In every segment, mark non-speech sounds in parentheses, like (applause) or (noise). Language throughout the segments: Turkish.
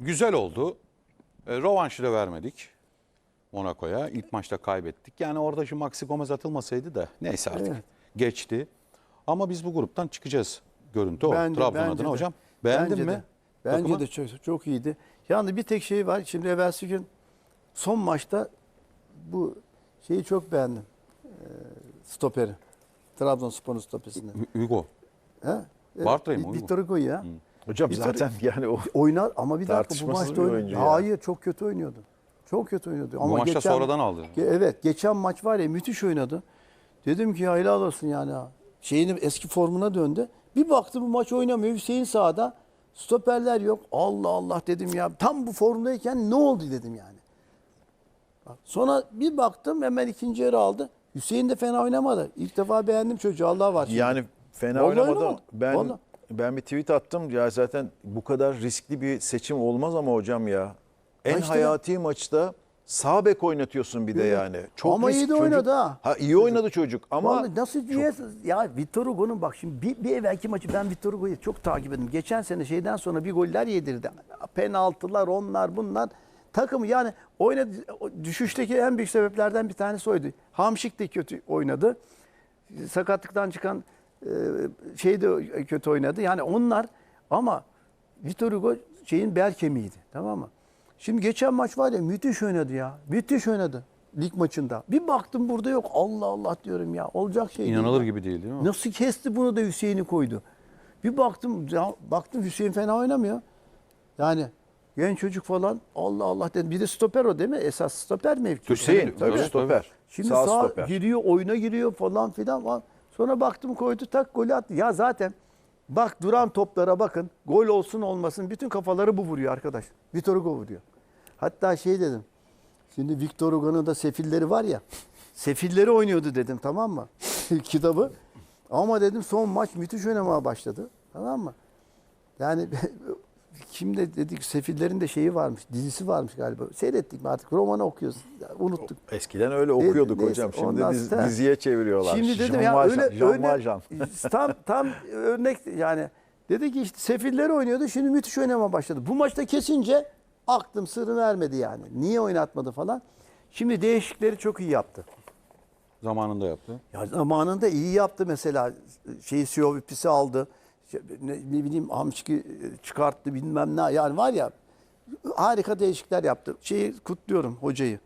Güzel oldu. E, rövanşı da vermedik Monaco'ya. İlk maçta kaybettik. Yani orada şu Maxi Gomez atılmasaydı da neyse artık Evet. geçti. Ama biz bu gruptan çıkacağız. Görüntü o. Bence- Trabzon bence adına de. hocam. Beğendin Bence mi? de. Bence takımı? de çok, çok iyiydi. Yani bir tek şey var. Şimdi evvelsi gün son maçta bu şeyi çok beğendim. Ee, stoperi. Trabzonspor'un stoperisini. Hu- Hugo. He? Vi- Uygun? Victor Hugo ya. Hocam zaten yani o Oynar ama bir dakika bu maçta oynadı. oyuncu ya. Hayır çok kötü oynuyordu. Çok kötü oynuyordu. Bu Ama maçta geçen- sonradan aldı. Ge- Evet geçen maç var ya müthiş oynadı. Dedim ki ya helal olsun yani. ha. Şeyini eski formuna döndü. Bir baktı bu maç oynamıyor. Hüseyin sağda. Stoperler yok. Allah Allah dedim ya. Tam bu formdayken ne oldu dedim yani. Bak, Sonra bir baktım hemen ikinci yarı aldı. Hüseyin de fena oynamadı. İlk defa beğendim çocuğu. Allah var. şimdi. yani fena Vallahi oynamadı. oynamadı. Ben Vallahi. Ben bir tweet attım. Ya zaten bu kadar riskli bir seçim olmaz ama hocam ya. En işte hayati maçta sağ bek oynatıyorsun bir de yani. Çok Ama iyi de çocuk. oynadı ha. Ha iyi oynadı çocuk ama Vallahi nasıl niye ya Vitor Hugo'nun bak şimdi bir, bir evvelki maçı ben Vitor Hugo'yu çok takip ettim. Geçen sene şeyden sonra bir goller yedirdi. Penaltılar onlar bunlar. Takımı yani oynadı düşüşteki en büyük sebeplerden bir tanesi oydu. Hamşik de kötü oynadı. Sakatlıktan çıkan şey de kötü oynadı. Yani onlar ama Vitor Hugo şeyin bel kemiğiydi. Tamam mı? Şimdi geçen maç var ya müthiş oynadı ya. Müthiş oynadı lig maçında. Bir baktım burada yok. Allah Allah diyorum ya. Olacak şey değil İnanılır ya. gibi değil değil mi? Nasıl kesti bunu da Hüseyin'i koydu. Bir baktım ya, baktım Hüseyin fena oynamıyor. Yani genç çocuk falan Allah Allah dedim. Bir de stoper o değil mi? Esas stoper mevkisi. Hüseyin Tabii, tabii tabii. stoper. Şimdi sağ, sağ, stoper. giriyor, oyuna giriyor falan filan. falan. Sonra baktım koydu tak golü attı. Ya zaten bak duran toplara bakın. Gol olsun olmasın bütün kafaları bu vuruyor arkadaş. Vitor Hugo vuruyor. Hatta şey dedim. Şimdi Victor Hugo'nun da sefilleri var ya. Sefilleri oynuyordu dedim tamam mı? (laughs) Kitabı. Ama dedim son maç müthiş oynamaya başladı. Tamam mı? Yani (laughs) kimde dedik sefillerin de şeyi varmış, dizisi varmış galiba. Seyrettik mi artık romanı okuyoruz. Unuttuk. Eskiden öyle okuyorduk neyse, hocam. Şimdi ondan diz- sonra- diziye çeviriyorlar. Şimdi dedim Jean ya Valjean, öyle Jean öyle (laughs) tam tam örnek yani dedi ki işte sefiller oynuyordu şimdi müthiş oynamaya başladı. Bu maçta kesince aklım sırrını ermedi yani. Niye oynatmadı falan. Şimdi değişikleri çok iyi yaptı. Zamanında yaptı. Ya zamanında iyi yaptı mesela. Şeyi Siyovipis'i aldı. İşte Ne, ne bileyim Hamşik'i çıkarttı bilmem ne. Yani var ya harika değişiklikler yaptı. Şeyi kutluyorum hocayı.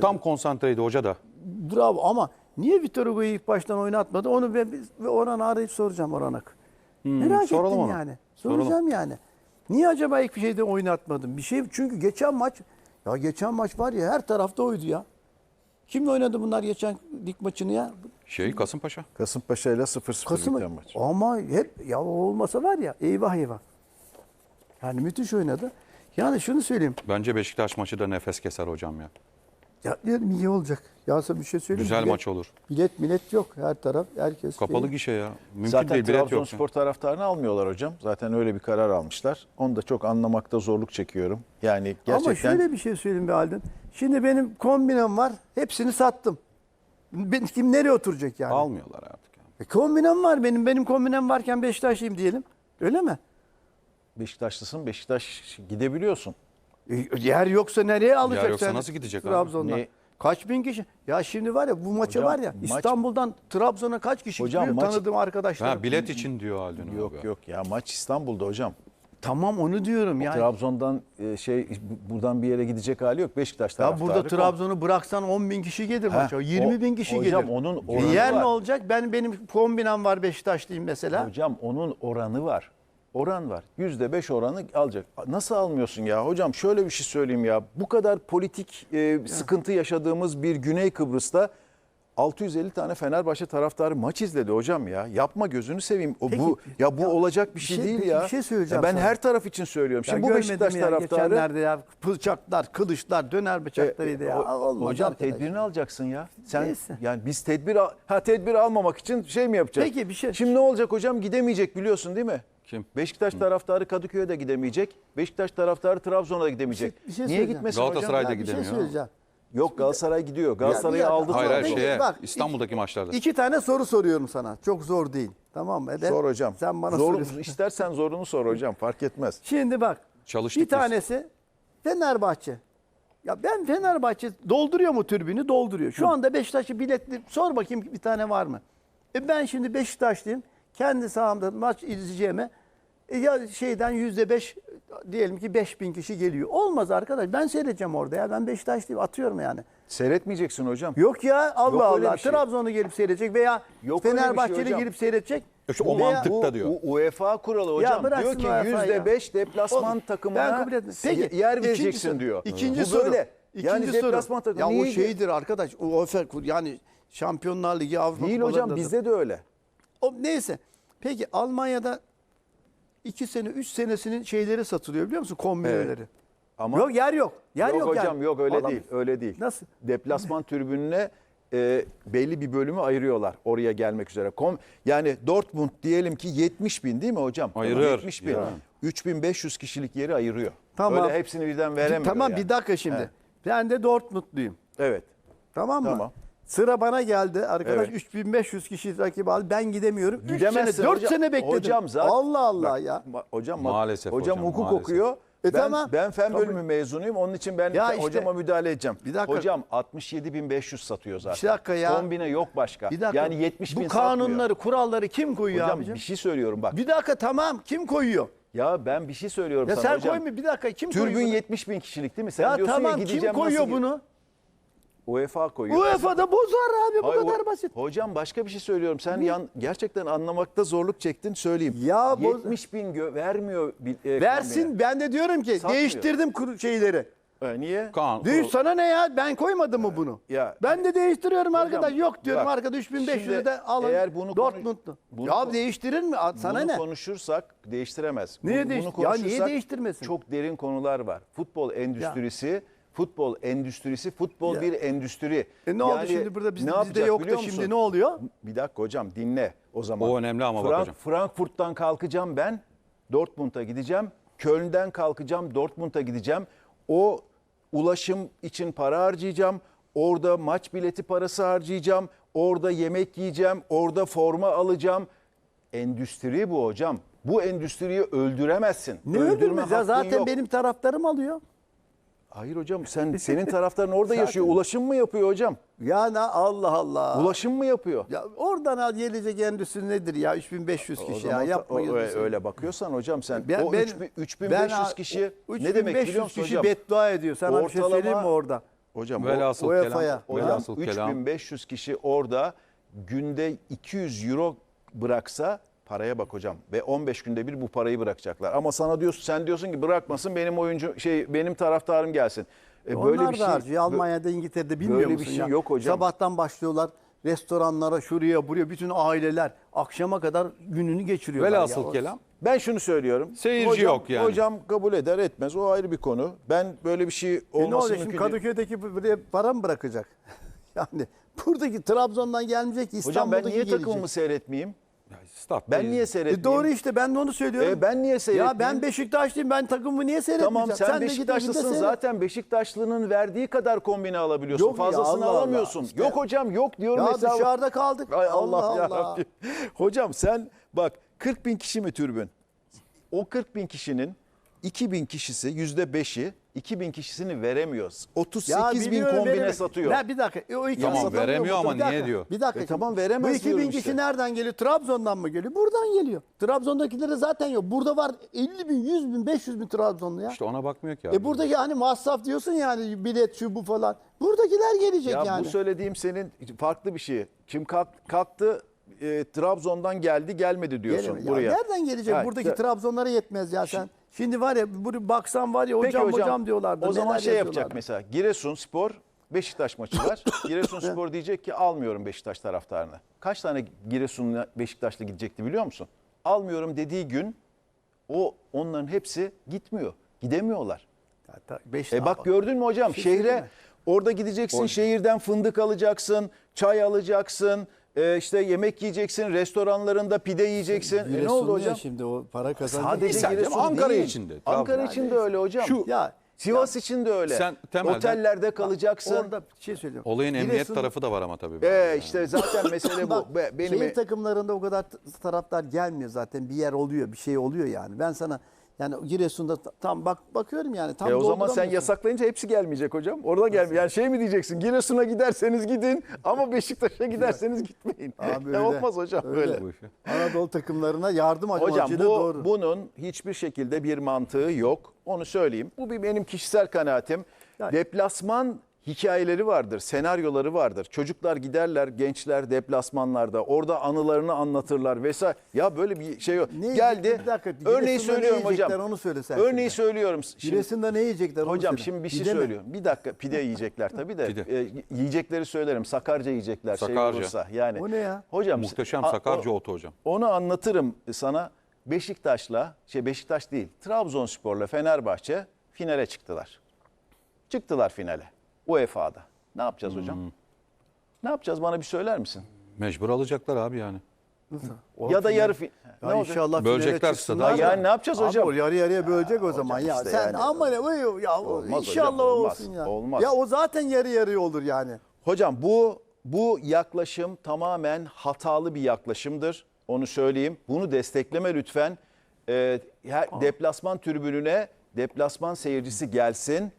Tam konsantreydi hoca da. Bravo ama niye Vitor Hugo'yu ilk baştan oynatmadı? Onu ben ve Orhan'ı arayıp soracağım Orhan'a. Merak Hmm, soralım ettim ona. yani. Soralım. Soracağım yani. Niye acaba ilk bir şeyde oynatmadın? Bir şey çünkü geçen maç ya geçen maç var ya her tarafta oydu ya. Kimle oynadı bunlar geçen lig maçını ya? Şey Kasımpaşa. Kasımpaşa ile 0-0 Kasım biten maç. ama hep ya olmasa var ya eyvah eyvah. Yani müthiş oynadı. Yani şunu söyleyeyim. Bence Beşiktaş maçı da nefes keser hocam ya. Ya dedim iyi olacak. Ya sana bir şey söyleyeyim. Güzel Bilet- maç olur. Bilet millet yok her taraf. Herkes Kapalı şey- gişe ya. Mümkün Zaten değil bilet yok. Trabzonspor taraftarını almıyorlar hocam. Zaten öyle bir karar almışlar. Onu da çok anlamakta zorluk çekiyorum. Yani gerçekten Ama şöyle bir şey söyleyeyim be Haldun. Şimdi benim kombinem var. Hepsini sattım. Ben, kim nereye oturacak yani? Almıyorlar artık. ya. E, kombinem var benim. Benim kombinem varken Beşiktaşlıyım diyelim. Öyle mi? Beşiktaşlısın. Beşiktaş gidebiliyorsun. E, yer yoksa nereye alacak yoksa sen nasıl gidecek abi? Trabzon'dan. Ne- Kaç bin kişi? Ya şimdi var ya bu maça Hocam, var ya maç- İstanbul'dan Trabzon'a kaç kişi Hocam, gidiyor maç- tanıdığım arkadaşlar. Ha, bilet için diyor Haldun Yok abi. yok ya maç İstanbul'da hocam. Tamam onu diyorum yani. Trabzon'dan e, şey bu- buradan bir yere gidecek hali yok. Beşiktaş Ya taraftarı. burada Trabzon'u bıraksan 10 bin kişi gelir Ha, maça. 20 o- bin kişi hocam gelir. onun oranı yer var. ne olacak? Ben benim kombinem var Beşiktaşlıyım mesela. Hocam onun oranı var. Oran var. Yüzde beş oranı alacak. Nasıl almıyorsun ya? Hocam şöyle bir şey söyleyeyim ya. Bu kadar politik e, sıkıntı yaşadığımız bir Güney Kıbrıs'ta 650 tane Fenerbahçe taraftarı maç izledi hocam ya. Yapma gözünü seveyim. O Peki, bu ya bu ya olacak bir şey, şey- değil ya. bir şey söyleyeceğim Ya ben sana. her taraf için söylüyorum. Ya Şimdi bu görmedim Beşiktaş ya, taraftarı Geçenlerde ya bıçaklar, kılıçlar, döner bıçaklarıydı ya. E, o- Olmaz hocam arkadaş. tedbirini alacaksın ya. Sen Neyse. yani biz tedbir al- ha tedbir almamak için şey mi yapacağız? Peki, bir şey- Şimdi ne olacak hocam? Gidemeyecek biliyorsun değil mi? Kim? Beşiktaş taraftarı Kadıköy'e de gidemeyecek. Beşiktaş taraftarı Trabzon'a da gidemeyecek. Bir şey- bir şey Niye gitmesin Galatasaray hocam? da Ya bir şey gidemiyor. söyleyeceğim. Yok Galatasaray gidiyor. Galatasaray'ı dakika. aldı. Hayır hayır Peki, şeye bak, İstanbul'daki maçlarda. İki tane soru soruyorum sana. Çok zor değil. Tamam mı? Sor hocam. Sen bana Zor, soruyorsun. (laughs) istersen zorunu sor hocam fark etmez. Şimdi bak Çalıştık bir biz. tanesi Fenerbahçe. Ya ben Fenerbahçe dolduruyor mu türbünü? Dolduruyor. Şu anda Beşiktaş'ı biletli sor bakayım bir tane var mı? E ben şimdi Beşiktaşlıyım. Kendi sahamda maç izleyeceğime e ya şeyden yüzde beş diyelim ki beş bin kişi geliyor. Olmaz arkadaş. Ben seyredeceğim orada ya. Ben Beşiktaşlıyım. Atıyorum yani. Seyretmeyeceksin hocam. Yok ya Allah Yok öyle Allah. bir şey. Trabzon'u gelip seyredecek veya Yok öyle bir şey Fenerbahçeli hocam. gelip seyredecek. İşte o Veya- mantıkta diyor. U- UEFA kuralı hocam bıraksın diyor ki ya. yüzde beş deplasman Oğlum, takımına ben kabul etmem. Peki, yer ikinci vereceksin soru- diyor. İkinci Bu soru. böyle. İkinci yani soru. deplasman takımı Ya o niye- şeydir arkadaş. O UEFA yani Şampiyonlar Ligi Avrupa Değil hocam bizde de öyle. O, neyse. Peki Almanya'da iki sene, üç senesinin şeyleri satılıyor biliyor musun? Kombineleri. Ama Yok yer yok. Yer yok, yok, hocam yani. yok öyle Vallahi- değil. Öyle değil. Nasıl? Deplasman (laughs) tribününe e, belli bir bölümü ayırıyorlar oraya gelmek üzere. Kom, yani Dortmund diyelim ki 70 bin değil mi hocam? Ayırır. 70 bin. Ya. 3500 kişilik yeri ayırıyor. Tamam. Öyle hepsini birden veremiyor. Tamam yani. bir dakika şimdi. Evet. Ben de Dortmundluyum. Evet. Tamam mı? Tamam. Sıra bana geldi. Arkadaş Evet. 3500 kişi rakip aldı. Ben gidemiyorum. 3 Gidemezsin sene, 4 hocam. sene bekledim. Hocam zaten Allah Allah Bak, ya. ma- hocam ma- Maalesef hocam, hocam, hukuk maalesef. okuyor. E ben, tamam. ben fen Tabii. bölümü mezunuyum. Onun için ben Ya fe- işte- hocama müdahale edeceğim. Bir dakika. Hocam 67.500 satıyor zaten. Bir dakika ya. Kombine yok başka. Bir dakika. Yani 70 bin Bu kanunları, kuralları kim koyuyor Hocam abicim? bir şey söylüyorum bak. Bir dakika tamam. Kim koyuyor? Ya ben bir şey söylüyorum Ya sana sen hocam. koyma bir dakika. Kim koyuyor? Türbün bunu? 70 bin kişilik değil mi? Sen Ya diyorsun tamam ya kim gideceğim koyuyor nasıl... bunu? UEFA koyuyor. UEFA'da bozar abi bu Hayır, kadar o- basit. Hocam başka bir şey söylüyorum. Sen yan, gerçekten anlamakta zorluk çektin söyleyeyim. Ya boz- 70 bin gö- vermiyor. e, Versin ben de diyorum ki Satmıyor. değiştirdim kuru şeyleri. E, niye? Kaan, Değil sana ne ya? Ben koymadım mı bunu? Ya- ben de değiştiriyorum arkadaş. Yok diyorum bak, arkadaş 3500'ü şimdi de alın. eğer bunu konu- Dortmund'lu. bunu Ya konu- değiştirir mi? Sana bunu ne? konuşursak değiştiremez. Niye Bunu- değiş- bunu Ya niye değiştirmesin? Çok derin konular var. Futbol endüstrisi, futbol endüstrisi, futbol Ya. bir endüstri. E ne oldu Yani şimdi burada biz, ne bizde yapacak yok da biliyor şimdi ne oluyor? Bir dakika hocam dinle o zaman. O önemli ama bak hocam. Frankfurt'tan kalkacağım ben. Dortmund'a gideceğim. Köln'den kalkacağım. Dortmund'a gideceğim. O ulaşım için para harcayacağım. Orada maç bileti parası harcayacağım. Orada yemek yiyeceğim. Orada forma alacağım. Endüstri bu hocam. Bu endüstriyi öldüremezsin. Ne Öldürme öldürmez ya hakkın zaten yok. benim taraftarım alıyor. Hayır hocam sen (laughs) senin taraftarın orada yaşıyor. Ulaşım mı yapıyor hocam? Ya ne Allah Allah. Ulaşım mı yapıyor? Ya oradan al gelecek endüstri nedir ya 3500 O kişi ya zaman ta- yapma o- gözünü öyle, bakıyorsan hocam sen Ben- o ben- 3000 3500 kişi o- ne demek 3500 biliyor musun kişi hocam? beddua ediyor. Sana bir şey söyleyeyim mi orada? Hocam o- Velhasıl UEFA'ya. hocam Velhasıl kelam. 3500 kişi orada günde 200 euro bıraksa paraya bak hocam ve 15 günde bir bu parayı bırakacaklar. Ama sana diyorsun sen diyorsun ki bırakmasın benim oyuncu şey benim taraftarım gelsin. E, Onlar bir da şey harcıyor. Almanya'da, İngiltere'de bilmiyor böyle bir musun şey ya? yok hocam. Sabahtan başlıyorlar restoranlara, şuraya, buraya bütün aileler akşama kadar gününü geçiriyorlar. Velhasıl ya. kelam. Ben şunu söylüyorum. Seyirci hocam, yok yani. Hocam kabul eder etmez o ayrı bir konu. Ben böyle bir şey E olması ne olacak şimdi. Kadıköy'deki buraya para mı bırakacak? (laughs) yani buradaki Trabzon'dan gelmeyecek Hocam İstanbul'daki ben niye gelecek. takımımı seyretmeyeyim? Ya, stat Ben niye E seyretmeyeyim? doğru işte ben de onu söylüyorum. E ben niye Ya seyretmeyeyim? ben Beşiktaşlıyım ben takımımı niye seyretmeyeceğim? Tamam sen, evinde Beşiktaşlısın zaten Beşiktaşlının verdiği kadar kombine alabiliyorsun. Yok ya, Fazlasını Allah Allah. alamıyorsun. İşte- Yok hocam yok diyorum. Ya hesabı. dışarıda kaldık. Ay Allah, Allah ya Allah. (laughs) Hocam sen bak 40 bin kişi mi türbün? O 40 bin kişinin 2 bin kişisi yüzde 5'i 2 bin kişisini veremiyoruz. 38 bin biliyorum, kombine veremiyor. satıyor. Ya bir dakika. E, o Tamam, satamıyor veremiyor ama Bir dakika, niye diyor? Bir dakika. E, tamam, veremez Bu 2000 diyorum kişi işte. nereden geliyor? Trabzon'dan mı geliyor? Buradan geliyor. Trabzon'dakileri zaten yok. Burada var 50 bin, 100 bin, 500 bin Trabzonlu ya. İşte ona bakmıyor ki abi. e buradaki hani masraf diyorsun yani bilet şu bu falan. Buradakiler gelecek Ya yani. bu söylediğim senin farklı bir şey. Kim kalk- kalktı e, Trabzon'dan geldi gelmedi diyorsun Gelemez. Ya buraya. nereden gelecek? Ha, Buradaki ya- Trabzonlara yetmez ya sen. Şimdi var ya buraya baksan var ya Peki hocam hocam, diyorlardı. O zaman şey yapacak mesela Giresun Spor Beşiktaş maçı var. (laughs) Giresun Spor diyecek ki almıyorum Beşiktaş taraftarını. Kaç tane Giresun'la Beşiktaş'la gidecekti biliyor musun? Almıyorum dediği gün o onların hepsi gitmiyor. Gidemiyorlar. Ya ta- beş E bak gördün mü hocam şey şehre orada gideceksin şehirden fındık alacaksın, çay alacaksın, e, işte yemek yiyeceksin, restoranlarında pide yiyeceksin. E, ne oldu ya hocam? Şimdi o para kazanacak. Sadece Sen Giresun Ankara değil. için de, Ankara Trabzon. için de öyle hocam. Şu- Ya Sivas için de öyle. Sen temelden- Otellerde kalacaksın. Orada bir şey söyleyeyim. Olayın emniyet Giresun- tarafı da var ama tabii. Ee, işte zaten mesele (laughs) bu. Bak, Be- Benim şehir takımlarında o kadar taraftar gelmiyor zaten. Bir yer oluyor, bir şey oluyor yani. Ben sana Yani Giresun'da ta- tam bak bakıyorum yani tam E o zaman sen yasaklayınca hepsi gelmeyecek hocam. Orada gel. Yani şey mi diyeceksin? Giresun'a giderseniz gidin ama Beşiktaş'a giderseniz gitmeyin. Abi (laughs) öyle. olmaz hocam Öyle. böyle. Anadolu takımlarına yardım Hocam bu doğru. bunun hiçbir şekilde bir mantığı yok. Onu söyleyeyim. Bu bir benim kişisel kanaatim. Yani- Deplasman hikayeleri vardır, senaryoları vardır. Çocuklar giderler, gençler deplasmanlarda. Orada anılarını anlatırlar vesaire. Ya böyle bir şey yok. Ne Geldi. bir dakika, Örneği ne söylüyorum hocam. onu söyle sen Örneği şimdi. söylüyorum. Şimdi- Giresun'da ne yiyecekler Hocam söyle. şimdi bir şey Pide mi? söylüyorum. Bir dakika pide yiyecekler tabii de. (laughs) Pide. E, yiyecekleri söylerim. Sakarca yiyecekler Sakarca. şey olursa. Yani. O ne ya? Hocam Muhteşem a- Sakarca o- otu hocam. Onu anlatırım sana. Beşiktaş'la, şey Beşiktaş değil, Trabzonspor'la Fenerbahçe finale çıktılar. Çıktılar finale. UEFA'da. Ne yapacağız hocam? Hmm. Ne yapacağız bana bir söyler misin? Mecbur alacaklar abi yani. ya da yarı fin... Ya olacak? inşallah Bölecekler finale stadı. çıksınlar da. Yani ne yapacağız Abi hocam? o yarı yarıya bölecek o zaman ya. işte Sen yani. ama ne uy- ya Olmaz inşallah hocam, olmaz. olsun ya. Olmaz. Ya o zaten yarı yarıya olur yani. Hocam bu bu yaklaşım tamamen hatalı bir yaklaşımdır. Onu söyleyeyim. Bunu destekleme lütfen. Ee, her, deplasman tribününe deplasman seyircisi gelsin.